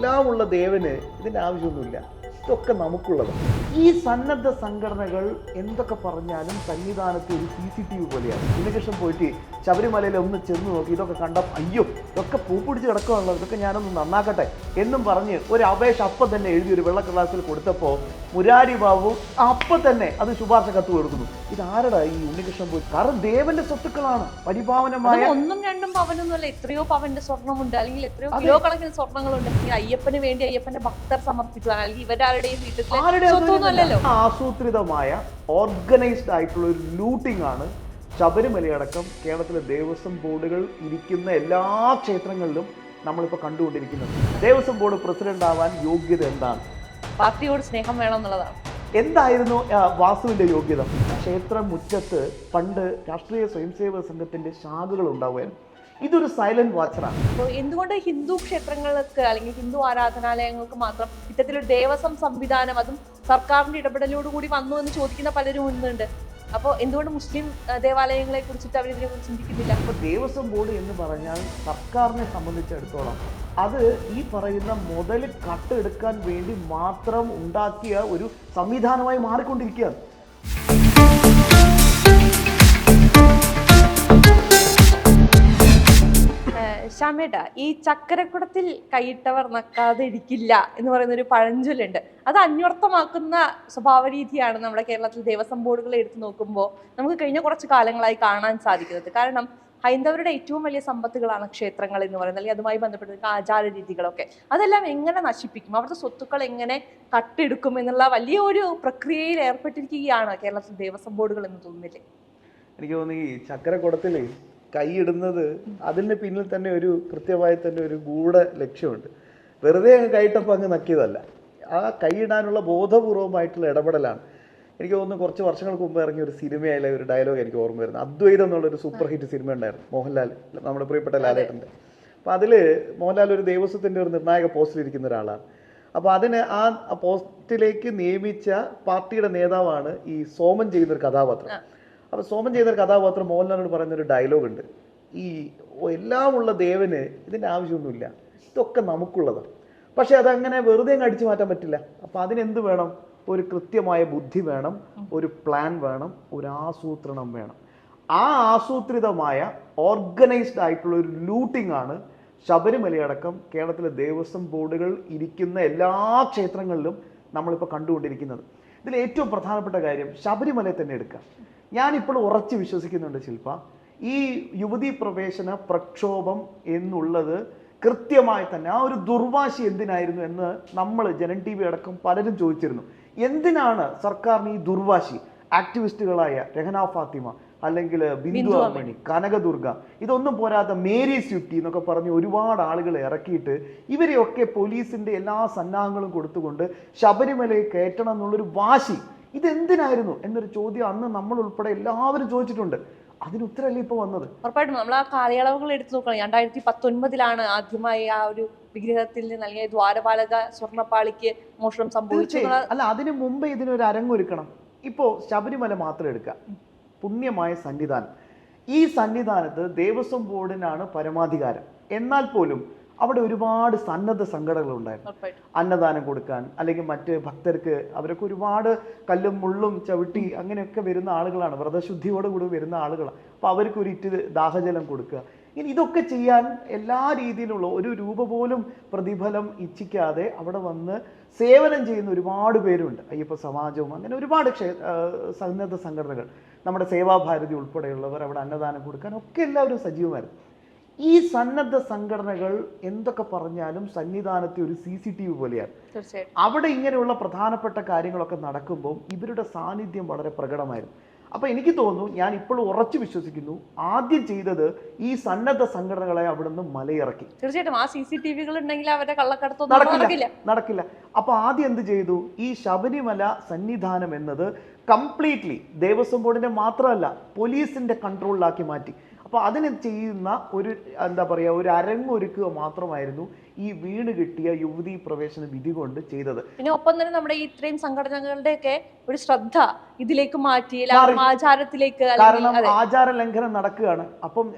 എല്ലാമുള്ള ദേവന് ഇതിന്റെ ആവശ്യമൊന്നുമില്ല. ഇതൊക്കെ നമുക്കുള്ളത്. ഈ സന്നദ്ധ സംഘടനകൾ എന്തൊക്കെ പറഞ്ഞാലും സന്നിധാനത്ത് ഒരു സി സി ടി വി പോലെയാണ്. ഉണ്ണികൃഷ്ണൻ പോയിട്ട് ശബരിമലയിൽ ഒന്ന് ചെന്ന് നോക്കി ഇതൊക്കെ കണ്ട അയ്യോ ഇതൊക്കെ പൂപ്പിടിച്ച് കിടക്കുകയാണല്ലോ ഇതൊക്കെ ഞാനൊന്ന് നന്നാക്കട്ടെ എന്നും പറഞ്ഞ് ഒരു അപേക്ഷ അപ്പം തന്നെ എഴുതി ഒരു വെള്ള ക്ലാസ്സിൽ കൊടുത്തപ്പോൾ മുരാരി ബാബു അപ്പം തന്നെ അത് ശുപാർശ കത്ത് കൊടുക്കുന്നു. ഇതാരടാ ഈ ഉണ്ണികൃഷ്ണൻ പോയി? കാരണം ദേവന്റെ സ്വത്തുക്കളാണ്. പരിപാവനമായ ഒന്നും രണ്ടും പവനൊന്നുമല്ല. എത്രയോ പവന്റെ സ്വർണമുണ്ട് അല്ലെങ്കിൽ എത്രയോ കിലോ കണക്കിന് സ്വർണങ്ങളുണ്ട് അയ്യപ്പന് വേണ്ടി അയ്യപ്പന്റെ ഭക്തർ സമർപ്പിച്ചതാണ്. അല്ലെങ്കിൽ വീട്ടിൽ ആസൂത്രിതമായ ഓർഗനൈസ്ഡ് ആയിട്ടുള്ള ഒരു ലൂട്ടിംഗ് ആണ് ശബരിമലയടക്കം കേരളത്തിലെ ദേവസ്വം ബോർഡുകൾ ഇരിക്കുന്ന എല്ലാ ക്ഷേത്രങ്ങളിലും നമ്മളിപ്പോൾ കണ്ടുകൊണ്ടിരിക്കുന്നത്. ദേവസ്വം ബോർഡ് പ്രസിഡന്റ് ആവാൻ യോഗ്യത എന്താണ്? പാർട്ടിയോട് സ്നേഹം വേണം എന്നുള്ളതാണ്. എന്തായിരുന്നു വാസുവിന്റെ യോഗ്യത? ക്ഷേത്ര മുറ്റത്ത് പണ്ട് രാഷ്ട്രീയ സ്വയംസേവക സംഘത്തിന്റെ ശാഖകൾ ഉണ്ടാവുമായിരുന്നു ഇതൊരു സൈലന്റ് വാച്ചറാണ് അപ്പോൾ എന്തുകൊണ്ട് ഹിന്ദു ക്ഷേത്രങ്ങൾക്ക് അല്ലെങ്കിൽ ഹിന്ദു ആരാധനാലയങ്ങൾക്ക് മാത്രം ഇത്തരത്തിലൊരു ദേവസ്വം സംവിധാനം അതും സർക്കാരിന്റെ ഇടപെടലോടുകൂടി വന്നു എന്ന് ചോദിക്കുന്ന പലരും ഇന്നുണ്ട്. അപ്പോൾ എന്തുകൊണ്ട് മുസ്ലിം ദേവാലയങ്ങളെ കുറിച്ചിട്ട് അവർ ഇതിനെ കുറിച്ച് ചിന്തിക്കുന്നില്ല? അപ്പോൾ ദേവസ്വം ബോർഡ് എന്ന് പറഞ്ഞാൽ സർക്കാരിനെ സംബന്ധിച്ചിടത്തോളം അത് ഈ പറയുന്ന മുതൽ കട്ടെടുക്കാൻ വേണ്ടി മാത്രം ഉണ്ടാക്കിയ ഒരു സംവിധാനമായി മാറിക്കൊണ്ടിരിക്കുകയാണ്. ശ്യാമേട്ട ഈ ചക്കരക്കുടത്തിൽ കൈയിട്ടവർ നക്കാതെ ഇരിക്കില്ല എന്ന് പറയുന്ന ഒരു പഴഞ്ചൊല്ലുണ്ട്. അത് അന്വർത്ഥമാക്കുന്ന സ്വഭാവ രീതിയാണ് നമ്മുടെ കേരളത്തിൽ ദേവസ്വം ബോർഡുകളെ എടുത്തു നോക്കുമ്പോൾ നമുക്ക് കഴിഞ്ഞ കുറച്ച് കാലങ്ങളായി കാണാൻ സാധിക്കുന്നത്. കാരണം ഹൈന്ദവരുടെ ഏറ്റവും വലിയ സമ്പത്തുകളാണ് ക്ഷേത്രങ്ങൾ എന്ന് പറയുന്നത് അല്ലെങ്കിൽ അതുമായി ബന്ധപ്പെട്ട ആചാര രീതികളൊക്കെ അതെല്ലാം എങ്ങനെ നശിപ്പിക്കും? അവിടുത്തെ സ്വത്തുക്കൾ എങ്ങനെ കട്ടെടുക്കും എന്നുള്ള വലിയ ഒരു പ്രക്രിയയിൽ ഏർപ്പെട്ടിരിക്കുകയാണ് കേരളത്തിൽ ദേവസ്വം ബോർഡുകൾ എന്ന് തോന്നുന്നില്ലേ? എനിക്ക് തോന്നുന്നു ഈ ചക്കരക്കുടത്തിൽ കൈയിടുന്നത് അതിന് പിന്നിൽ തന്നെ ഒരു കൃത്യമായി തന്നെ ഒരു ഗൂഢ ലക്ഷ്യമുണ്ട്. വെറുതെ അങ്ങ് കൈയിട്ടപ്പോൾ അങ്ങ് നക്കിയതല്ല. ആ കൈയിടാനുള്ള ബോധപൂർവമായിട്ടുള്ള ഇടപെടലാണ്. എനിക്ക് തോന്നുന്നു കുറച്ച് വർഷങ്ങൾക്ക് മുമ്പ് ഇറങ്ങിയ ഒരു സിനിമയിലെ ഒരു ഡയലോഗ് എനിക്ക് ഓർമ്മ വരുന്നത്. അദ്വൈതം എന്നുള്ളൊരു സൂപ്പർ ഹിറ്റ് സിനിമ ഉണ്ടായിരുന്നു മോഹൻലാൽ നമ്മുടെ പ്രിയപ്പെട്ട ലാലേട്ടന്റെ. അപ്പോൾ അതിൽ മോഹൻലാൽ ഒരു ദേവസ്വത്തിന്റെ ഒരു നിർണായക പോസ്റ്റിൽ ഇരിക്കുന്ന ഒരാളാണ്. അപ്പോൾ അതിന് ആ പോസ്റ്റിലേക്ക് നിയമിച്ച പാർട്ടിയുടെ നേതാവാണ് ഈ സോമൻ ചെയ്യുന്ന ഒരു കഥാപാത്രം. അപ്പോൾ സോമൻ ചെയ്ത ഒരു കഥാപാത്രം മോഹൻലാലിനോട് പറയുന്ന ഒരു ഡയലോഗ് ഉണ്ട് ഈ എല്ലാം എല്ലാമുള്ള ദേവന് ഇതിന്റെ ആവശ്യമൊന്നുമില്ല. ഇതൊക്കെ നമുക്കുള്ളതാണ് പക്ഷേ അതങ്ങനെ വെറുതെ അടിച്ചു മാറ്റാൻ പറ്റില്ല. അപ്പോൾ അതിനെന്ത് വേണം? ഒരു കൃത്യമായ ബുദ്ധി വേണം ഒരു പ്ലാൻ വേണം ഒരു ആസൂത്രണം വേണം. ആ ആസൂത്രിതമായ ഓർഗനൈസ്ഡ് ആയിട്ടുള്ള ഒരു ലൂട്ടിംഗ് ആണ് ശബരിമലയടക്കം കേരളത്തിലെ ദേവസ്വം ബോർഡുകൾ ഇരിക്കുന്ന എല്ലാ ക്ഷേത്രങ്ങളിലും നമ്മളിപ്പോൾ കണ്ടുകൊണ്ടിരിക്കുന്നത്. ഇതിൽ ഏറ്റവും പ്രധാനപ്പെട്ട കാര്യം ശബരിമലയെ തന്നെ എടുക്കാം. ഞാനിപ്പോൾ ഉറച്ചു വിശ്വസിക്കുന്നുണ്ട് ശില്പ. ഈ യുവതി പ്രവേശന പ്രക്ഷോഭം എന്നുള്ളത് കൃത്യമായി തന്നെ ആ ഒരു ദുർവാശി എന്തിനായിരുന്നു എന്ന് നമ്മൾ ജനൻ ടി വി അടക്കം പലരും ചോദിച്ചിരുന്നു. എന്തിനാണ് സർക്കാരിന് ഈ ദുർവാശി? ആക്ടിവിസ്റ്റുകളായ രഹന ഫാത്തിമ അല്ലെങ്കിൽ ബിന്ദു അമ്മണി കനകദുർഗ ഇതൊന്നും പോരാത്ത മേരി സ്യുറ്റി എന്നൊക്കെ പറഞ്ഞ് ഒരുപാട് ആളുകൾ ഇറക്കിയിട്ട് ഇവരെയൊക്കെ പോലീസിന്റെ എല്ലാ സന്നാഹങ്ങളും കൊടുത്തുകൊണ്ട് ശബരിമലയെ കയറ്റണം എന്നുള്ളൊരു വാശി ഇതെന്തിനായിരുന്നു എന്നൊരു ചോദ്യം അന്ന് നമ്മൾ ഉൾപ്പെടെ എല്ലാവരും ചോദിച്ചിട്ടുണ്ട്. അതിന് ഉത്തരമല്ലേ ഇപ്പോൾ വന്നത്? ഉറപ്പായിട്ടും. നമ്മൾ ആ കാലയളവുകൾ എടുത്തു നോക്കണം. രണ്ടായിരത്തി പത്തൊൻപതിലാണ് ആദ്യമായി ആ ഒരു വിഗ്രഹത്തിൽ നൽകിയ ദ്വാരപാലക സ്വർണപ്പാളിക്ക് മോഷണം സംഭവിച്ചു അല്ല അതിനു മുമ്പ് ഇതിനൊരു അരങ്ങൊരുക്കണം. ഇപ്പോ ശബരിമല മാത്രം എടുക്കുക. പുണ്യമായ സന്നിധാനം. ഈ സന്നിധാനത്ത് ദേവസ്വം ബോർഡിനാണ് പരമാധികാരം. എന്നാൽ പോലും അവിടെ ഒരുപാട് സന്നദ്ധ സംഘടനകൾ ഉണ്ടായിരുന്നു. അന്നദാനം കൊടുക്കാൻ അല്ലെങ്കിൽ മറ്റ് ഭക്തർക്ക് അവരൊക്കെ ഒരുപാട് കല്ലും മുള്ളും ചവിട്ടി അങ്ങനെയൊക്കെ വരുന്ന ആളുകളാണ്. വ്രതശുദ്ധിയോടുകൂടി വരുന്ന ആളുകളാണ്. അപ്പോൾ അവർക്ക് ഒരു ഇറ്റ് ദാഹജലം കൊടുക്കുക. ഇനി ഇതൊക്കെ ചെയ്യാൻ എല്ലാ രീതിയിലുള്ള ഒരു രൂപ പോലും പ്രതിഫലം ഇച്ഛിക്കാതെ അവിടെ വന്ന് സേവനം ചെയ്യുന്ന ഒരുപാട് പേരുണ്ട്. അയ്യപ്പ സമാജവും അങ്ങനെ ഒരുപാട് ക്ഷേ സന്നദ്ധ സംഘടനകൾ. നമ്മുടെ സേവാഭാരതി ഉൾപ്പെടെയുള്ളവർ അവിടെ അന്നദാനം കൊടുക്കാൻ ഒക്കെ എല്ലാവരും സജീവമായിരുന്നു. ഈ സന്നദ്ധ സംഘടനകൾ എന്തൊക്കെ പറഞ്ഞാലും സന്നിധാനത്തെ ഒരു സി സി ടി വി പോലെയാണ്. അവിടെ ഇങ്ങനെയുള്ള പ്രധാനപ്പെട്ട കാര്യങ്ങളൊക്കെ നടക്കുമ്പോൾ ഇവരുടെ സാന്നിധ്യം വളരെ പ്രകടമായിരുന്നു. അപ്പോൾ എനിക്ക് തോന്നുന്നു ഞാൻ ഇപ്പോൾ ഉറച്ചു വിശ്വസിക്കുന്നു ആദ്യം ചെയ്തത് ഈ സന്നദ്ധ സംഘടനകളെ അവിടുന്ന് മലയിറക്കി. തീർച്ചയായിട്ടും. ആ സി സി ടി വികൾ ഉണ്ടെങ്കിൽ അവരുടെ കള്ളക്കടത്തൊന്നും നടക്കില്ല നടക്കില്ല. നടക്കില്ല. അപ്പൊ ആദ്യം എന്ത് ചെയ്തു? ഈ ശബരിമല സന്നിധാനം എന്നത് കംപ്ലീറ്റ്ലി ദേവസ്വം ബോർഡിന്റെ മാത്രമല്ല പോലീസിന്റെ കൺട്രോളിലാക്കി മാറ്റി. അപ്പോൾ അതിന് ചെയ്യുന്ന ഒരു എന്താ പറയുക ഒരു അരങ്ങൊരുക്കുക മാത്രമായിരുന്നു ഈ വീണ് കിട്ടിയ യുവതി പ്രവേശന വിധി കൊണ്ട് ചെയ്തത്. പിന്നെ ഒപ്പം തന്നെ നമ്മുടെ ഈ ഇത്രയും സംഘടനകളുടെ ഒക്കെ ഒരു ശ്രദ്ധ ഇതിലേക്ക് മാറ്റി ആചാരത്തിലേക്ക് കാരണം ആചാര ലംഘനം നടക്കുകയാണ്. അപ്പം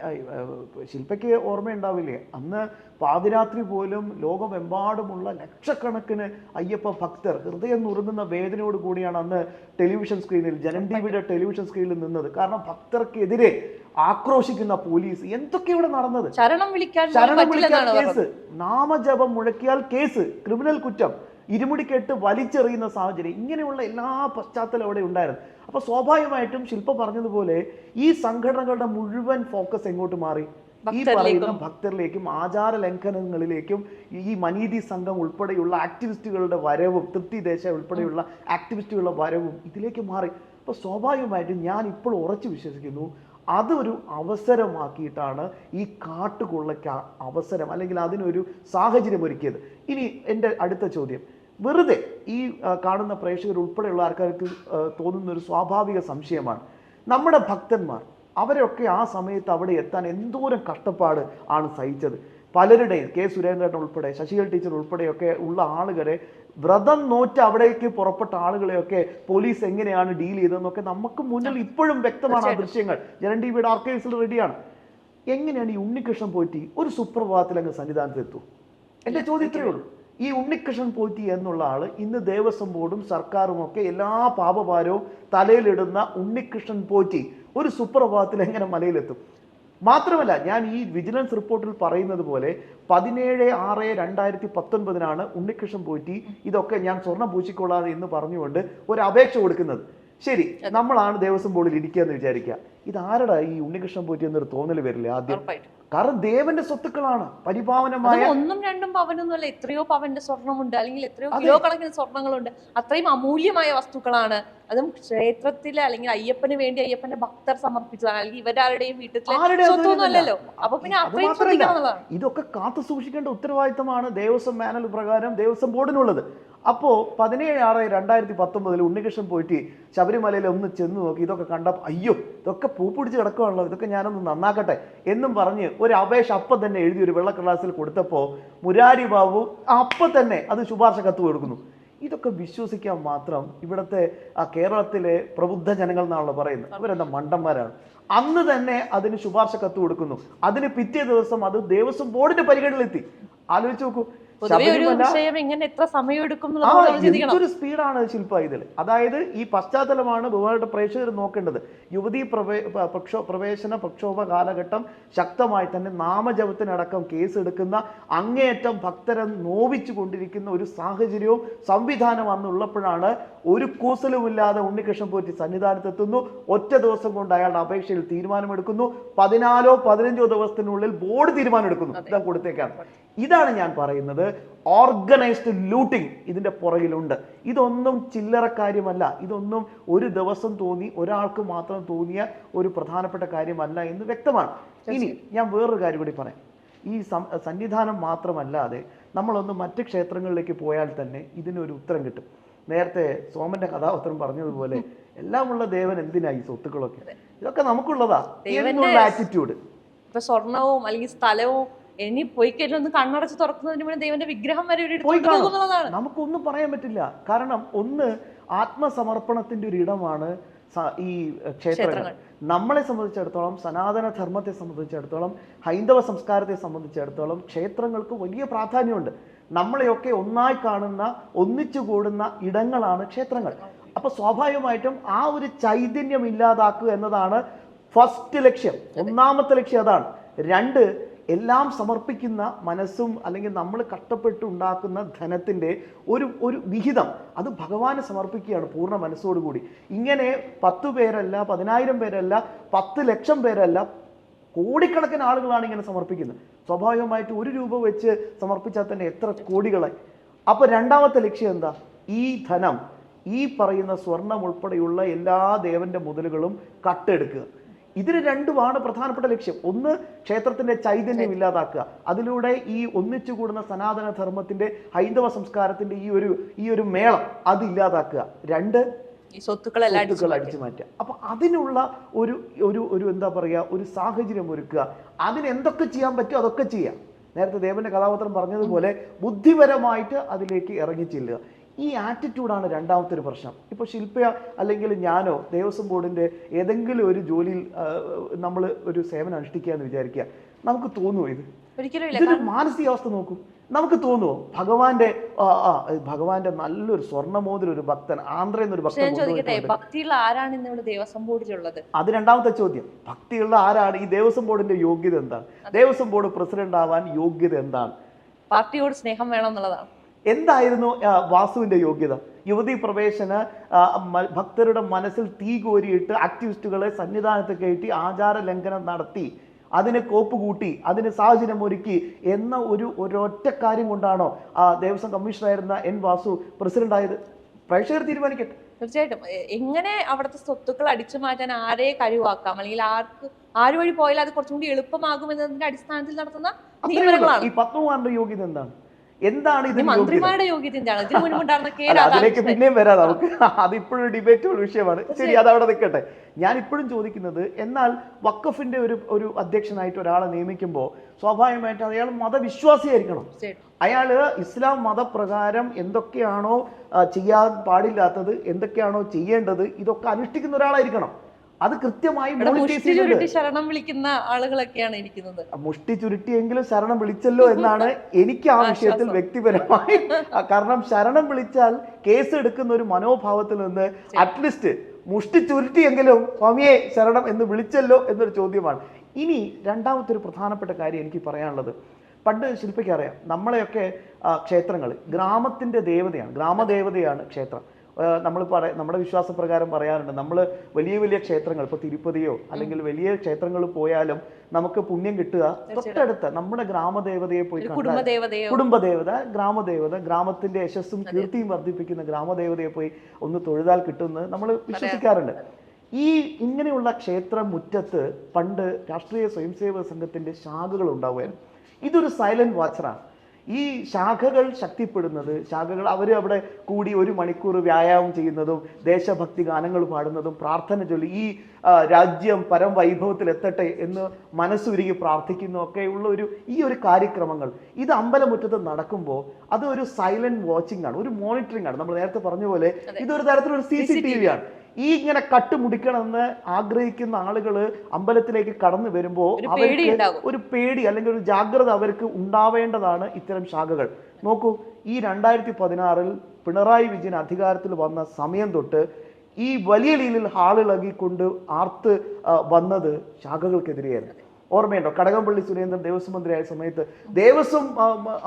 ശില്പയ്ക്ക് ഓർമ്മയുണ്ടാവില്ലേ? അന്ന് പാതിരാത്രി പോലും ലോകമെമ്പാടുമുള്ള ലക്ഷക്കണക്കിന് അയ്യപ്പ ഭക്തർ ഹൃദയം നുറുങ്ങുന്ന വേദനയോട് കൂടിയാണ് അന്ന് ടെലിവിഷൻ സ്ക്രീനിൽ ജനൻ ടിവിയുടെ ടെലിവിഷൻ സ്ക്രീനിൽ നിന്നത്. കാരണം ഭക്തർക്കെതിരെ ആക്രോശിക്കുന്ന പോലീസ്. എന്തൊക്കെ ഇവിടെ നടന്നത്? ശരണം വിളിക്കാൻ ശരണം വിളിക്കാൻ കേസ്. നാമജപം മുഴക്കിയാൽ കേസ്. ക്രിമിനൽ കുറ്റം. ഇരുമുടിക്കെട്ട് വലിച്ചെറിയുന്ന സാഹചര്യം. ഇങ്ങനെയുള്ള എല്ലാ പശ്ചാത്തലം അവിടെ ഉണ്ടായിരുന്നു. അപ്പൊ സ്വാഭാവികമായിട്ടും ശില്പ പറഞ്ഞതുപോലെ ഈ സംഘടനകളുടെ മുഴുവൻ ഫോക്കസ് എങ്ങോട്ട് മാറി? ഈ. പറയുന്ന ഭക്തരിലേക്കും ആചാര ലംഘനങ്ങളിലേക്കും ഈ മനീതി സംഘം ഉൾപ്പെടെയുള്ള ആക്ടിവിസ്റ്റുകളുടെ വരവും തൃപ്തി ദേശ ഉൾപ്പെടെയുള്ള ആക്ടിവിസ്റ്റുകളുടെ വരവും ഇതിലേക്ക് മാറി. അപ്പോൾ സ്വാഭാവികമായിട്ടും ഞാൻ ഇപ്പോൾ ഉറച്ചു വിശ്വസിക്കുന്നു അതൊരു അവസരമാക്കിയിട്ടാണ് ഈ കാട്ടുകൊള്ളയ്ക്ക് അവസരം അല്ലെങ്കിൽ അതിനൊരു സാഹചര്യം ഒരുക്കിയത്. ഇനി എന്റെ അടുത്ത ചോദ്യം. വെറുതെ ഈ കാണുന്ന പ്രേക്ഷകർ ഉൾപ്പെടെയുള്ള ആൾക്കാർക്ക് തോന്നുന്ന ഒരു സ്വാഭാവിക സംശയമാണ്. നമ്മുടെ ഭക്തന്മാർ അവരൊക്കെ ആ സമയത്ത് അവിടെ എത്താൻ എന്തോരം കഷ്ടപ്പാട് ആണ് സഹിച്ചത്. പലരുടെയും കെ സുരേന്ദ്രൻ ഉൾപ്പെടെ ശശികൽ ടീച്ചർ ഉൾപ്പെടെയൊക്കെ ഉള്ള ആളുകളെ വ്രതം നോറ്റ് അവിടേക്ക് പുറപ്പെട്ട ആളുകളെയൊക്കെ പോലീസ് എങ്ങനെയാണ് ഡീൽ ചെയ്തതെന്നൊക്കെ നമുക്ക് മുന്നിൽ ഇപ്പോഴും വ്യക്തമാണ് ആ ദൃശ്യങ്ങൾ. ജനൻ ടി വിയുടെ ആർക്കൈവ്സിൽ റെഡിയാണ് എങ്ങനെയാണ് ഈ ഉണ്ണികൃഷ്ണൻ പോറ്റി ഒരു സുപ്രഭാതത്തിൽ അങ്ങ് സന്നിധാനത്ത് എത്തൂ എന്റെ ചോദ്യം ഇത്രയേ ഉള്ളൂ. ഈ ഉണ്ണികൃഷ്ണൻ പോറ്റി എന്നുള്ള ആൾ ഇന്ന് ദേവസ്വം ബോർഡും സർക്കാരും ഒക്കെ എല്ലാ പാപഭാരവും തലയിലിടുന്ന ഉണ്ണികൃഷ്ണൻ പോറ്റി ഒരു സുപ്രഭാതത്തിൽ എങ്ങനെ മലയിലെത്തും? മാത്രമല്ല ഞാൻ ഈ വിജിലൻസ് റിപ്പോർട്ടിൽ പറയുന്നത് പോലെ പതിനേഴ് ആറ് രണ്ടായിരത്തി പത്തൊൻപതിനാണ് ഉണ്ണികൃഷ്ണൻ പോറ്റി ഇതൊക്കെ ഞാൻ സ്വർണം പൂശിക്കൊള്ളാതെ എന്ന് പറഞ്ഞുകൊണ്ട് ഒരു അപേക്ഷ കൊടുക്കുന്നത്. ശരി നമ്മളാണ് ദേവസ്വം ബോർഡിൽ ഇരിക്കുക എന്ന് വിചാരിക്കുക. ഇത് ആരുടെ ഈ ഉണ്ണികൃഷ്ണൻ പോറ്റി എന്നൊരു തോന്നൽ വരില്ല ആദ്യം? കാരണം ദേവന്റെ സ്വത്തുക്കളാണ്. പരിപാവനമായ ഒന്നും രണ്ടും പവനൊന്നും അല്ല എത്രയോ പവന്റെ സ്വർണമുണ്ട്. അല്ലെങ്കിൽ എത്രയോ കിലോ കണക്കിന് സ്വർണങ്ങളുണ്ട്. അത്രയും അമൂല്യമായ വസ്തുക്കളാണ്. അതും ക്ഷേത്രത്തിൽ അല്ലെങ്കിൽ അയ്യപ്പന് വേണ്ടി അയ്യപ്പന്റെ ഭക്തർ സമർപ്പിച്ചതാണ്. അല്ലെങ്കിൽ ഇവരാരുടെയും വീട്ടിലെ അല്ലല്ലോ. അപ്പൊ പിന്നെ അത് അത്രയും ഇതൊക്കെ കാത്തു സൂക്ഷിക്കേണ്ട ഉത്തരവാദിത്തമാണ് ദേവസ്വം മാനൽ പ്രകാരം ദേവസ്വം ബോർഡിനുള്ളത്. അപ്പോൾ പതിനേഴ് ആറ് രണ്ടായിരത്തി പത്തൊമ്പതിൽ ഉണ്ണികൃഷ്ണൻ പോയിട്ട് ശബരിമലയിൽ ഒന്ന് ചെന്ന് നോക്കി ഇതൊക്കെ കണ്ടപ്പോൾ അയ്യോ ഇതൊക്കെ പൂ പിടിച്ച് കിടക്കുകയാണല്ലോ ഇതൊക്കെ ഞാനൊന്ന് നന്നാക്കട്ടെ എന്നും പറഞ്ഞ് ഒരു അപേക്ഷ അപ്പം തന്നെ എഴുതി ഒരു വെള്ളക്കടലാസിൽ കൊടുത്തപ്പോൾ മുരാരി ബാബു അപ്പം തന്നെ അത് ശുപാർശ കത്ത് കൊടുക്കുന്നു. ഇതൊക്കെ വിശ്വസിക്കാൻ മാത്രം ഇവിടുത്തെ ആ കേരളത്തിലെ പ്രബുദ്ധ ജനങ്ങൾ എന്നാണല്ലോ പറയുന്നത്. അവരെന്താ മണ്ടന്മാരാണ്. അന്ന് തന്നെ അതിന് ശുപാർശ കത്ത് കൊടുക്കുന്നു. അതിന് പിറ്റേ ദിവസം അത് ദേവസ്വം ബോർഡിന്റെ പരിഗണനയിലെത്തി. ആലോചിച്ച് നോക്കൂ പൊതുവെ ഒരു ശബരിമല വിഷയം എങ്ങനെ എത്ര സമയം എടുക്കും എന്തൊരു സ്പീഡാണ് ശില്പ ഇതിൽ അതായത് ഈ പശ്ചാത്തലമാണ് ബഹുമാനപ്പെട്ട പ്രേക്ഷകർ നോക്കേണ്ടത്. യുവതി പ്രക്ഷോ പ്രവേശന പ്രക്ഷോഭ കാലഘട്ടം ശക്തമായി തന്നെ നാമജപത്തിനടക്കം കേസെടുക്കുന്ന അങ്ങേയറ്റം ഭക്തരെ നോവിച്ചു കൊണ്ടിരിക്കുന്ന ഒരു സാഹചര്യവും സംവിധാനം അന്നുള്ളപ്പോഴാണ് ഒരു കൂസലുമില്ലാതെ ഉണ്ണികൃഷ്ണൻ പോറ്റി സന്നിധാനത്തെത്തുന്നു. ഒറ്റ ദിവസം കൊണ്ട് അയാളുടെ അപേക്ഷയിൽ തീരുമാനമെടുക്കുന്നു. പതിനാലോ പതിനഞ്ചോ ദിവസത്തിനുള്ളിൽ ബോർഡ് തീരുമാനമെടുക്കുന്നു. ഇതാ കൊടുത്തേക്കാണ് ഇതാണ് ഞാൻ പറയുന്നത്. ഓർഗനൈസ്ഡ് ലൂട്ടിംഗ് ഇതിന്റെ പുറകിലുണ്ട്. ഇതൊന്നും ചില്ലറ കാര്യമല്ല. ഇതൊന്നും ഒരു ദിവസം തോന്നി ഒരാൾക്ക് മാത്രം തോന്നിയ ഒരു പ്രധാനപ്പെട്ട കാര്യമല്ല എന്ന് വ്യക്തമാണ്. ഇനി ഞാൻ വേറൊരു കാര്യം കൂടി പറയാം. ഈ സന്നിധാനം മാത്രമല്ലാതെ നമ്മളൊന്ന് മറ്റ് ക്ഷേത്രങ്ങളിലേക്ക് പോയാൽ തന്നെ ഇതിനൊരു ഉത്തരം കിട്ടും. നേരത്തെ സോമന്റെ കഥാപാത്രം പറഞ്ഞതുപോലെ എല്ലാമുള്ള ദേവൻ എന്തിനാ ഈ സ്വത്തുക്കളൊക്കെ? ഇതൊക്കെ നമുക്കുള്ളതാ. ആറ്റിറ്റ്യൂഡ് ഇപ്പൊ സ്വർണവും അല്ലെങ്കിൽ സ്ഥലവും ഇനി പോയി കഴിഞ്ഞാൽ ഒന്ന് കണ്ണടച്ച് തുറക്കുന്നതിന് വേണ്ടി ദൈവന്റെ വിഗ്രഹം വരെ. പോകുന്നതാണ്. നമുക്കൊന്നും പറയാൻ പറ്റില്ല. കാരണം ഒന്ന് ആത്മസമർപ്പണത്തിന്റെ ഒരു ഇടമാണ് ഈ ക്ഷേത്രങ്ങൾ. ക്ഷേത്രങ്ങൾ. നമ്മളെ സംബന്ധിച്ചിടത്തോളം സനാതന ധർമ്മത്തെ സംബന്ധിച്ചിടത്തോളം ഹൈന്ദവ സംസ്കാരത്തെ സംബന്ധിച്ചിടത്തോളം ക്ഷേത്രങ്ങൾക്ക് വലിയ പ്രാധാന്യമുണ്ട്. നമ്മളെയൊക്കെ ഒന്നായി കാണുന്ന ഒന്നിച്ചു കൂടുന്ന ഇടങ്ങളാണ് ക്ഷേത്രങ്ങൾ. അപ്പൊ സ്വാഭാവികമായിട്ടും ആ ഒരു ചൈതന്യം ഇല്ലാതാക്കുക എന്നതാണ് ഫസ്റ്റ് ലക്ഷ്യം. ഒന്നാമത്തെ ലക്ഷ്യം അതാണ്. രണ്ട് എല്ലാം സമർപ്പിക്കുന്ന മനസ്സും അല്ലെങ്കിൽ നമ്മൾ കഷ്ടപ്പെട്ട് ഉണ്ടാക്കുന്ന ധനത്തിന്റെ ഒരു ഒരു വിഹിതം. അത് ഭഗവാന് സമർപ്പിക്കുകയാണ് പൂർണ മനസ്സോടുകൂടി. ഇങ്ങനെ പത്ത് പേരല്ല പതിനായിരം പേരല്ല പത്ത് ലക്ഷം പേരല്ല കോടിക്കണക്കിന് ആളുകളാണ് ഇങ്ങനെ സമർപ്പിക്കുന്നത്. സ്വാഭാവികമായിട്ട് ഒരു രൂപ വെച്ച് സമർപ്പിച്ചാൽ തന്നെ എത്ര കോടികളായി. അപ്പോൾ രണ്ടാമത്തെ ലക്ഷ്യം എന്താ? ഈ ധനം ഈ പറയുന്ന സ്വർണം ഉൾപ്പെടെയുള്ള എല്ലാ ദേവന്റെ മുതലുകളും കട്ടെടുക്കുക. ഇതിന് രണ്ടുമാണ് പ്രധാനപ്പെട്ട ലക്ഷ്യം. ഒന്ന് ക്ഷേത്രത്തിന്റെ ചൈതന്യം ഇല്ലാതാക്കുക. അതിലൂടെ ഈ ഒന്നിച്ചു കൂടുന്ന സനാതന ധർമ്മത്തിന്റെ ഹൈന്ദവ സംസ്കാരത്തിന്റെ ഈ ഒരു ഈ ഒരു മേളം അത് ഇല്ലാതാക്കുക. രണ്ട് ഈ സ്വത്തുക്കളെല്ലാം അടിച്ചു സ്വത്തുക്കൾ അടിച്ചു മാറ്റുക അപ്പൊ അതിനുള്ള ഒരു ഒരു ഒരു എന്താ പറയുക ഒരു സാഹചര്യം ഒരുക്കുക. അതിന് എന്തൊക്കെ ചെയ്യാൻ പറ്റുമോ അതൊക്കെ ചെയ്യാം. നേരത്തെ ദേവന്റെ കഥാപാത്രം പറഞ്ഞതുപോലെ ബുദ്ധിപരമായിട്ട് അതിലേക്ക് ഇറങ്ങി ചെല്ലുക. ഈ ആറ്റിറ്റ്യൂഡാണ് രണ്ടാമത്തെ ഒരു പ്രശ്നം. ഇപ്പോൾ ശില്പ അല്ലെങ്കിൽ ഞാനോ ദേവസ്വം ബോർഡിന്റെ ഏതെങ്കിലും ഒരു ജോലിയിൽ നമ്മൾ ഒരു സേവനം അനുഷ്ഠിക്കുക എന്ന് വിചാരിക്കുക. നമുക്ക് തോന്നുമോ ഇത്? ഒരിക്കലും മാനസികാവസ്ഥ നോക്കൂ. നമുക്ക് തോന്നുവോ ഭഗവാന്റെ ഭഗവാന്റെ നല്ലൊരു സ്വർണമോതിൽ ഒരു ഭക്തൻ ആന്ധ്ര എന്നൊരു ഭക്തൻ ചോദിക്കട്ടെ ഭക്തിയുള്ള ആരാണ് ഇന്ന് ഇവിടെ ദേവസ്വം ബോർഡിലുള്ളത്? അത് രണ്ടാമത്തെ ചോദ്യം. ഭക്തിയുള്ള ആരാണ്? ഈ ദേവസ്വം ബോർഡിന്റെ യോഗ്യത എന്താണ്? ദേവസ്വം ബോർഡ് പ്രസിഡന്റ് ആവാൻ യോഗ്യത എന്താണ്? പാർട്ടിയോട് സ്നേഹം വേണം എന്നുള്ളതാണ്. എന്തായിരുന്നു വാസുവിന്റെ യോഗ്യത? യുവതി പ്രവേശന ഭക്തരുടെ മനസ്സിൽ തീ കോരിയിട്ട് ആക്ടിവിസ്റ്റുകളെ സന്നിധാനത്ത് കയറ്റി ആചാര ലംഘനം നടത്തി അതിന് കോപ്പ് കൂട്ടി അതിന് സാഹചര്യം ഒരുക്കി എന്ന ഒരു ഒരൊറ്റ കാര്യം കൊണ്ടാണോ ആ ദേവസ്വം കമ്മീഷണറായിരുന്ന എൻ വാസു പ്രസിഡന്റ് ആയത് പ്രേക്ഷകർ തീരുമാനിക്കട്ടെ. തീർച്ചയായിട്ടും. എങ്ങനെ അവിടുത്തെ സ്വത്തുക്കൾ അടിച്ചു മാറ്റാൻ ആരെ കഴിവാക്കാം? അല്ലെങ്കിൽ ആർക്ക് ആര് വഴി പോയാൽ അത് കുറച്ചും കൂടി എളുപ്പമാകും എന്നതിന്റെ അടിസ്ഥാനത്തിൽ നടത്തുന്ന തീരുമാനങ്ങളാണ് നിയമനങ്ങളാണ്. ഈ പത്മകുമാറിന്റെ യോഗ്യത എന്താണ്? എന്താണ് ഇത് മന്ത്രിമാരുടെ യോഗ്യത എന്താണ് അതിലേക്ക് പിന്നെയും വരാം നമുക്ക്. അതിപ്പോഴും ഡിബേറ്റുള്ള വിഷയമാണ്. ശരി. അത് അവിടെ നിൽക്കട്ടെ. ഞാൻ ഇപ്പോഴും ചോദിക്കുന്നത് എന്നാൽ വക്കഫിന്റെ ഒരു ഒരു അധ്യക്ഷനായിട്ട് ഒരാളെ നിയമിക്കുമ്പോൾ സ്വാഭാവികമായിട്ട് അയാൾ മതവിശ്വാസിയായിരിക്കണം. അയാൾ ഇസ്ലാം മതപ്രകാരം എന്തൊക്കെയാണോ ചെയ്യാൻ പാടില്ലാത്തത് എന്തൊക്കെയാണോ ചെയ്യേണ്ടത് ഇതൊക്കെ അനുഷ്ഠിക്കുന്ന ഒരാളായിരിക്കണം. അത് കൃത്യമായി മുഷ്ടി ചുരുട്ടി ശരണം വിളിക്കുന്ന ആളുകളൊക്കെയാണ് ഇരിക്കുന്നത്. മുഷ്ടി ചുരുട്ടിയെങ്കിലും ശരണം വിളിച്ചല്ലോ എന്നാണ് എനിക്ക് ആ വിഷയത്തിൽ വ്യക്തിപരമായി കാരണം ശരണം വിളിച്ചാൽ കേസ് എടുക്കുന്ന ഒരു മനോഭാവത്തിൽ നിന്ന് അറ്റ്ലീസ്റ്റ് മുഷ്ടി ചുരുട്ടിയെങ്കിലും സ്വാമിയെ ശരണം എന്ന് വിളിച്ചല്ലോ എന്നൊരു ചോദ്യമാണ്. ഇനി രണ്ടാമത്തെ ഒരു പ്രധാനപ്പെട്ട കാര്യം എനിക്ക് പറയാനുള്ളത്. പണ്ട് ശില്പയ്ക്ക് അറിയാം നമ്മളെയൊക്കെ ക്ഷേത്രങ്ങൾ ഗ്രാമത്തിന്റെ ദേവതയാണ് ഗ്രാമദേവതയാണ് ക്ഷേത്രം. നമ്മൾ പറ നമ്മുടെ വിശ്വാസപ്രകാരം പറയാറുണ്ട്. നമ്മൾ വലിയ വലിയ ക്ഷേത്രങ്ങൾ ഇപ്പോൾ തിരുപ്പതിയോ അല്ലെങ്കിൽ വലിയ ക്ഷേത്രങ്ങൾ പോയാലും നമുക്ക് പുണ്യം കിട്ടുക തൊട്ടടുത്ത നമ്മുടെ ഗ്രാമദേവതയെ പോയി കുടുംബദേവത ഗ്രാമദേവത ഗ്രാമത്തിന്റെ യശസ്സും കീർത്തിയും വർദ്ധിപ്പിക്കുന്ന ഗ്രാമദേവതയെ പോയി ഒന്ന് തൊഴുതാൽ കിട്ടുമെന്ന് നമ്മൾ വിശ്വസിക്കാറുണ്ട്. ഈ ഇങ്ങനെയുള്ള ക്ഷേത്ര മുറ്റത്ത് പണ്ട് രാഷ്ട്രീയ സ്വയംസേവക സംഘത്തിന്റെ ശാഖകൾ ഉണ്ടാവുമായിരുന്നു ഇതൊരു സൈലന്റ് വാച്ചറാണ്. ഈ ശാഖകൾ ശക്തിപ്പെടുന്നത് ശാഖകൾ അവർ അവിടെ കൂടി ഒരു മണിക്കൂർ വ്യായാമം ചെയ്യുന്നതും ദേശഭക്തി ഗാനങ്ങൾ പാടുന്നതും പ്രാർത്ഥന ചൊല്ലി ഈ രാജ്യം പരം വൈഭവത്തിൽ എത്തട്ടെ എന്ന് മനസ്സുരുകി പ്രാർത്ഥിക്കുന്നതും ഒക്കെയുള്ള ഒരു ഈ ഒരു കാര്യക്രമങ്ങൾ. ഇത് അമ്പലമുറ്റത്ത് നടക്കുമ്പോൾ അത് ഒരു സൈലന്റ് വാച്ചിങ് ആണ് ഒരു മോണിറ്ററിംഗ് ആണ്. നമ്മൾ നേരത്തെ പറഞ്ഞ പോലെ ഇതൊരു തരത്തിലൊരു സി സി ടി വി ആണ്. ഈ ഇങ്ങനെ കട്ടുമുടിക്കണമെന്ന് ആഗ്രഹിക്കുന്ന ആളുകൾ അമ്പലത്തിലേക്ക് കടന്നു വരുമ്പോൾ അവർക്ക് ഒരു പേടി അല്ലെങ്കിൽ ഒരു ജാഗ്രത അവർക്ക് ഉണ്ടാവേണ്ടതാണ് ഇത്തരം ശാഖകൾ. നോക്കൂ ഈ രണ്ടായിരത്തി പതിനാറിൽ പിണറായി വിജയൻ അധികാരത്തിൽ വന്ന സമയം തൊട്ട് ഈ വലിയ രീതിയിൽ ഹാളിളകിക്കൊണ്ട് ആർത്ത് വന്നത് ശാഖകൾക്കെതിരെയായിരുന്നു. ഓർമ്മയുണ്ടോ? കടകംപള്ളി സുരേന്ദ്രൻ ദേവസ്വം മന്ത്രിയായ സമയത്ത് ദേവസ്വം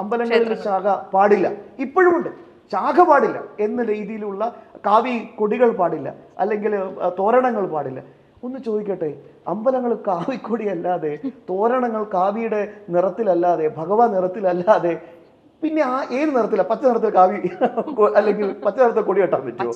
അമ്പലങ്ങളിൽ ശാഖ പാടില്ല. ഇപ്പോഴുമുണ്ട് ശാഖ പാടില്ല എന്ന രീതിയിലുള്ള കാവി കൊടികൾ പാടില്ല അല്ലെങ്കിൽ തോരണങ്ങൾ പാടില്ല. ഒന്ന് ചോദിക്കട്ടെ അമ്പലങ്ങൾ കാവിക്കൊടി അല്ലാതെ തോരണങ്ങൾ കാവിയുടെ നിറത്തിലല്ലാതെ ഭഗവാൻ നിറത്തിലല്ലാതെ പിന്നെ ആ ഏത് നിറത്തില? പച്ച നിറത്തിൽ കാവി അല്ലെങ്കിൽ പച്ച നിറത്തിൽ കൊടി കെട്ടാൻ പറ്റുമോ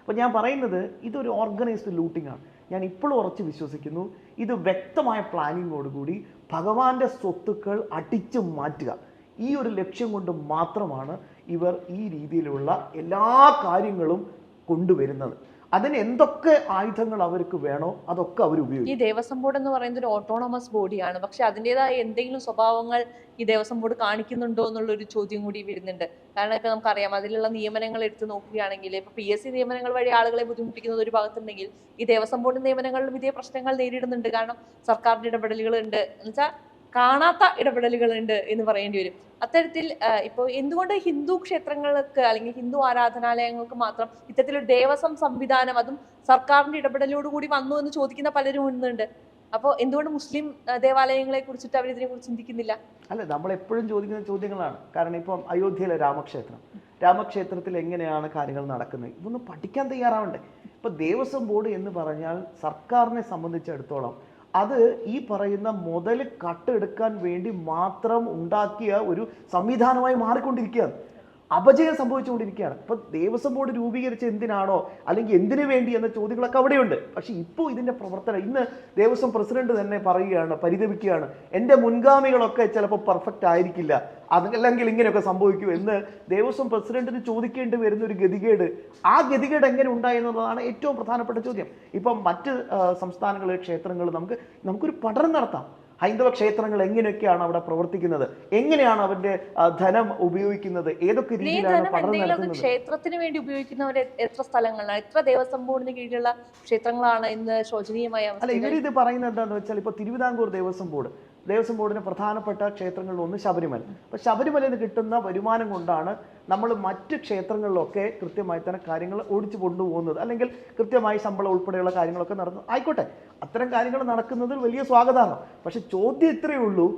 അപ്പോൾ ഞാൻ പറയുന്നത് ഇതൊരു ഓർഗനൈസ്ഡ് ലൂട്ടിംഗ് ആണ്. ഞാൻ ഇപ്പോഴും ഉറച്ച് വിശ്വസിക്കുന്നു ഇത് വ്യക്തമായ പ്ലാനിങ്ങോടുകൂടി ഭഗവാന്റെ സ്വത്തുക്കൾ അടിച്ചു മാറ്റുക. ഈ ഒരു ലക്ഷ്യം കൊണ്ട് മാത്രമാണ് ഇവർ ഈ രീതിയിലുള്ള എല്ലാ കാര്യങ്ങളും കൊണ്ടുവരുന്നത്. അതിന് എന്തൊക്കെ ആയുധങ്ങൾ അവർക്ക് വേണോ അതൊക്കെ അവർ ഉപയോഗിക്കും. ഈ ദേവസ്വം ബോർഡ് എന്ന് പറയുന്നത് ഒരു ഓട്ടോണമസ് ബോഡിയാണ് പക്ഷെ അതിന്റെതായ എന്തെങ്കിലും സ്വഭാവങ്ങൾ ഈ ദേവസ്വം ബോർഡ് കാണിക്കുന്നുണ്ടോ എന്നുള്ള ഒരു ചോദ്യം കൂടി വരുന്നുണ്ട്. കാരണം ഇപ്പം നമുക്കറിയാം അതിലുള്ള നിയമനങ്ങൾ എടുത്ത് നോക്കുകയാണെങ്കിൽ ഇപ്പൊ പി എസ് സി നിയമനങ്ങൾ വഴി ആളുകളെ ബുദ്ധിമുട്ടിക്കുന്നത് ഒരു ഭാഗത്തുണ്ടെങ്കിൽ ഈ ദേവസ്വം ബോർഡ് നിയമനങ്ങളിലും ഇതേ പ്രശ്നങ്ങൾ നേരിടുന്നുണ്ട്. കാരണം സർക്കാരിന്റെ ഇടപെടലുകളുണ്ട് എന്നുവെച്ചാൽ കാണാത്ത ഇടപെടലുകളുണ്ട് എന്ന് പറയേണ്ടി വരും. അത്തരത്തിൽ ഇപ്പോൾ ഇപ്പൊ എന്തുകൊണ്ട് ഹിന്ദു ക്ഷേത്രങ്ങൾക്ക് അല്ലെങ്കിൽ ഹിന്ദു ആരാധനാലയങ്ങൾക്ക് മാത്രം ഇത്തരത്തിലൊരു ദേവസ്വം സംവിധാനം അതും സർക്കാരിന്റെ ഇടപെടലോട് കൂടി വന്നു എന്ന് ചോദിക്കുന്ന പലരും ഇന്നുണ്ട് അപ്പോൾ എന്തുകൊണ്ട് മുസ്ലിം ദേവാലയങ്ങളെ കുറിച്ചിട്ട് അവർ ഇതിനെ കുറിച്ച് ചിന്തിക്കുന്നില്ല? അല്ല നമ്മൾ എപ്പോഴും ചോദിക്കുന്ന ചോദ്യങ്ങളാണ്. കാരണം ഇപ്പം അയോധ്യയിലെ രാമക്ഷേത്രം. രാമക്ഷേത്രത്തിൽ എങ്ങനെയാണ് കാര്യങ്ങൾ നടക്കുന്നത്? ഇതൊന്നും പഠിക്കാൻ തയ്യാറാവണ്ടേ? ഇപ്പൊ ദേവസ്വം ബോർഡ് എന്ന് പറഞ്ഞാൽ സർക്കാരിനെ സംബന്ധിച്ചിടത്തോളം അത് ഈ പറയുന്ന മുതൽ കട്ടെടുക്കാൻ വേണ്ടി മാത്രം ഉണ്ടാക്കിയ ഒരു സംവിധാനമായി മാറിക്കൊണ്ടിരിക്കുകയാണ്. അപജയം സംഭവിച്ചുകൊണ്ടിരിക്കുകയാണ്. ഇപ്പൊ ദേവസ്വം ബോർഡ് രൂപീകരിച്ച എന്തിനാണോ അല്ലെങ്കിൽ എന്തിനു വേണ്ടി എന്ന ചോദ്യങ്ങളൊക്കെ അവിടെയുണ്ട്. പക്ഷെ ഇപ്പോൾ ഇതിന്റെ പ്രവർത്തനം ഇന്ന് ദേവസ്വം പ്രസിഡന്റ് തന്നെ പറയുകയാണ് പരിതപിക്കുകയാണ്. എന്റെ മുൻഗാമികളൊക്കെ ചിലപ്പോൾ പെർഫെക്റ്റ് ആയിരിക്കില്ല. അതല്ലെങ്കിൽ ഇങ്ങനെയൊക്കെ സംഭവിക്കൂ എന്ന് ദേവസ്വം പ്രസിഡന്റിന് ചോദിക്കേണ്ടി വരുന്ന ഒരു ഗതികേട്. ആ ഗതികേട് എങ്ങനെ ഉണ്ടായി എന്നുള്ളതാണ് ഏറ്റവും പ്രധാനപ്പെട്ട ചോദ്യം. ഇപ്പം മറ്റ് സംസ്ഥാനങ്ങളിലെ ക്ഷേത്രങ്ങൾ നമുക്ക് നമുക്കൊരു പഠനം നടത്താം. ഹൈന്ദവ ക്ഷേത്രങ്ങൾ എങ്ങനെയൊക്കെയാണ് അവിടെ പ്രവർത്തിക്കുന്നത്? എങ്ങനെയാണ് അവരുടെ ധനം ഉപയോഗിക്കുന്നത്? ഏതൊക്കെ രീതിയിലാണ് നടത്തുന്നത്? ക്ഷേത്രത്തിന് വേണ്ടി ഉപയോഗിക്കുന്നവർ എത്ര സ്ഥലങ്ങളാണ്? എത്ര ദേവസ്വം ബോർഡിന് കീഴിലുള്ള ക്ഷേത്രങ്ങളാണ് ഇന്ന് ശോചനീയമായ അല്ല ഇവരിത് പറയുന്നത് എന്താണെന്ന് വെച്ചാൽ ഇപ്പോൾ തിരുവിതാംകൂർ ദേവസ്വം ബോർഡ് ദേവസ്വം ബോർഡിന് പ്രധാനപ്പെട്ട ക്ഷേത്രങ്ങളിൽ ഒന്ന് ശബരിമല. അപ്പോൾ ശബരിമലയിൽ നിന്ന് കിട്ടുന്ന വരുമാനം കൊണ്ടാണ് നമ്മൾ മറ്റ് ക്ഷേത്രങ്ങളിലൊക്കെ കൃത്യമായി തന്നെ കാര്യങ്ങൾ ഓടിച്ചു കൊണ്ടുപോകുന്നത്. അല്ലെങ്കിൽ കൃത്യമായി ശമ്പളം ഉൾപ്പെടെയുള്ള കാര്യങ്ങളൊക്കെ നടന്നു. ആയിക്കോട്ടെ. അത്തരം കാര്യങ്ങൾ നടക്കുന്നതിൽ വലിയ സ്വാഗതമാണ്. പക്ഷെ ചോദ്യം ഇത്രയേ ഉള്ളൂ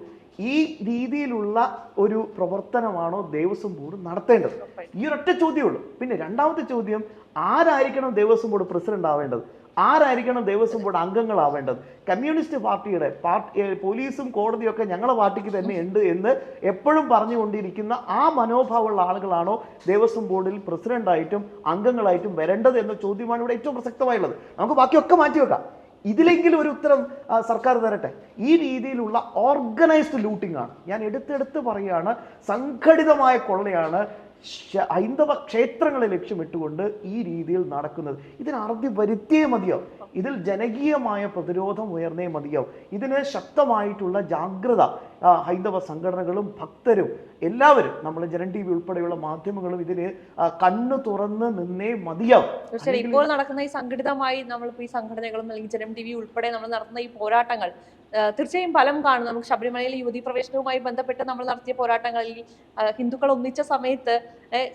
ഈ രീതിയിലുള്ള ഒരു പ്രവർത്തനമാണോ ദേവസ്വം ബോർഡ് നടത്തേണ്ടത്? ഈ ഒരൊറ്റ ചോദ്യമേ ഉള്ളൂ. പിന്നെ രണ്ടാമത്തെ ചോദ്യം ആരായിരിക്കണം ദേവസ്വം ബോർഡ് പ്രസിഡന്റ് ആവേണ്ടത്? ആരായിരിക്കണം ദേവസ്വം ബോർഡ് അംഗങ്ങളാവേണ്ടത്? കമ്മ്യൂണിസ്റ്റ് പാർട്ടിയുടെ പാർട്ടി പോലീസും കോടതിയും ഒക്കെ ഞങ്ങളെ പാർട്ടിക്ക് തന്നെ ഉണ്ട് എന്ന് എപ്പോഴും പറഞ്ഞുകൊണ്ടിരിക്കുന്ന ആ മനോഭാവമുള്ള ആളുകളാണോ ദേവസ്വം ബോർഡിൽ പ്രസിഡന്റായിട്ടും അംഗങ്ങളായിട്ടും വരേണ്ടത് എന്ന ചോദ്യമാണ് ഇവിടെ ഏറ്റവും പ്രസക്തമായുള്ളത്. നമുക്ക് ബാക്കിയൊക്കെ മാറ്റി വെക്കാം. ഇതിലെങ്കിലും ഒരു ഉത്തരം സർക്കാർ തരട്ടെ. ഈ രീതിയിലുള്ള ഓർഗനൈസ്ഡ് ലൂട്ടിംഗ് ആണ് ഞാൻ എടുത്തെടുത്ത് പറയുകയാണ് സംഘടിതമായ കൊള്ളയാണ് ഹൈന്ദവ ക്ഷേത്രങ്ങളെ ലക്ഷ്യമിട്ടുകൊണ്ട് ഈ രീതിയിൽ നടക്കുന്നത്. ഇതിന് അറുതി വരുത്തിയേ മതിയാവും. ഇതിൽ ജനകീയമായ പ്രതിരോധം ഉയർന്നേ മതിയാവും. ഇതിന് ശക്തമായിട്ടുള്ള ജാഗ്രത ഹൈന്ദവ സംഘടനകളും ഭക്തരും എല്ലാവരും നമ്മൾ ജനൻ ടി വി ഉൾപ്പെടെയുള്ള മാധ്യമങ്ങളും ഇതിന് കണ്ണു തുറന്ന് നിന്നേ മതിയാവും. തീർച്ചയായും. ഇപ്പോൾ നടക്കുന്ന ഈ സംഘടിതമായി നമ്മളിപ്പോൾ ഈ സംഘടനകളും അല്ലെങ്കിൽ ജനം ടി വി ഉൾപ്പെടെ നമ്മൾ നടത്തുന്ന ഈ പോരാട്ടങ്ങൾ തീർച്ചയായും ഫലം കാണും. നമുക്ക് ശബരിമലയിൽ യുവതി പ്രവേശനവുമായി ബന്ധപ്പെട്ട് നമ്മൾ നടത്തിയ പോരാട്ടങ്ങളിൽ ഹിന്ദുക്കൾ ഒന്നിച്ച സമയത്ത്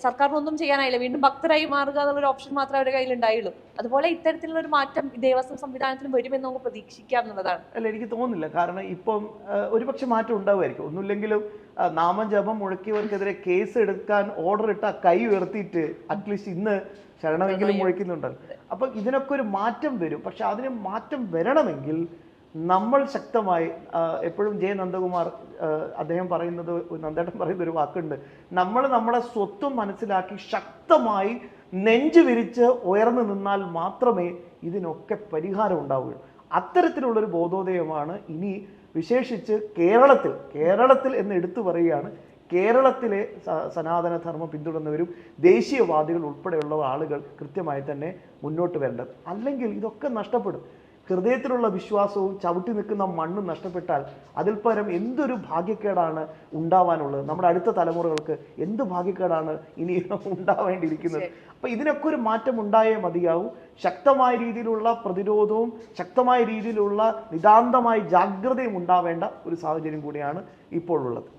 സർക്കാരിനൊന്നും ചെയ്യാനായില്ല. വീണ്ടും ഭക്തരായി മാറുക എന്നുള്ളൊരു ഓപ്ഷൻ മാത്രമേ അവരുടെ കയ്യിൽ ഉണ്ടായുള്ളൂ അതുപോലെ ഇത്തരത്തിലുള്ള ഒരു മാറ്റം ദേവസ്വം സംവിധാനത്തിലും വരുമെന്ന് നമുക്ക് പ്രതീക്ഷിക്കാം എന്നുള്ളതാണ്. അല്ല എനിക്ക് തോന്നുന്നില്ല. കാരണം ഇപ്പം ഒരുപക്ഷെ മാറ്റം ഉണ്ടാവുമായിരിക്കും. ഒന്നുമില്ലെങ്കിലും നാമജപം മുഴക്കിയവർക്കെതിരെ കേസ് എടുക്കാൻ ഓർഡർ ഇട്ട കൈ ഉയർത്തിയിട്ട് അറ്റ്ലീസ്റ്റ് ഇന്ന് ശരണമെങ്കിലും മുഴക്കുന്നുണ്ടല്ലോ. അപ്പം ഇതിനൊക്കെ ഒരു മാറ്റം വരും. പക്ഷെ അതിന് മാറ്റം വരണമെങ്കിൽ നമ്മൾ ശക്തമായി എപ്പോഴും ജെ നന്ദകുമാർ അദ്ദേഹം പറയുന്നത് നന്ദേട്ടൻ പറയുന്ന ഒരു വാക്കുണ്ട്. നമ്മൾ നമ്മളെ സ്വത്വം മനസ്സിലാക്കി ശക്തമായി നെഞ്ചു വിരിച്ച് ഉയർന്നു നിന്നാൽ മാത്രമേ ഇതിനൊക്കെ പരിഹാരം ഉണ്ടാവുകയുള്ളൂ. അത്തരത്തിലുള്ളൊരു ബോധോദയമാണ് ഇനി വിശേഷിച്ച് കേരളത്തിൽ കേരളത്തിൽ എന്ന് എടുത്തു പറയുകയാണ് കേരളത്തിലെ സനാതന ധർമ്മം പിന്തുടരുന്നവരും ദേശീയവാദികൾ ഉൾപ്പെടെയുള്ള ആളുകൾ കൃത്യമായി തന്നെ മുന്നോട്ട് വരേണ്ടത്. അല്ലെങ്കിൽ ഇതൊക്കെ നഷ്ടപ്പെടും. ഹൃദയത്തിലുള്ള വിശ്വാസവും ചവിട്ടി നിൽക്കുന്ന മണ്ണും നഷ്ടപ്പെട്ടാൽ അതിൽ പരം എന്തൊരു ഭാഗ്യക്കേടാണ് ഉണ്ടാവാനുള്ളത്? നമ്മുടെ അടുത്ത തലമുറകൾക്ക് എന്ത് ഭാഗ്യക്കേടാണ് ഇനി ഉണ്ടാവേണ്ടിയിരിക്കുന്നത്? അപ്പൊ ഇതിനൊക്കെ ഒരു മാറ്റം ഉണ്ടായേ മതിയാവും. ശക്തമായ രീതിയിലുള്ള പ്രതിരോധവും ശക്തമായ രീതിയിലുള്ള നിതാന്തമായ ജാഗ്രതയും ഉണ്ടാവേണ്ട ഒരു സാഹചര്യം കൂടിയാണ് ഇപ്പോൾ ഉള്ളത്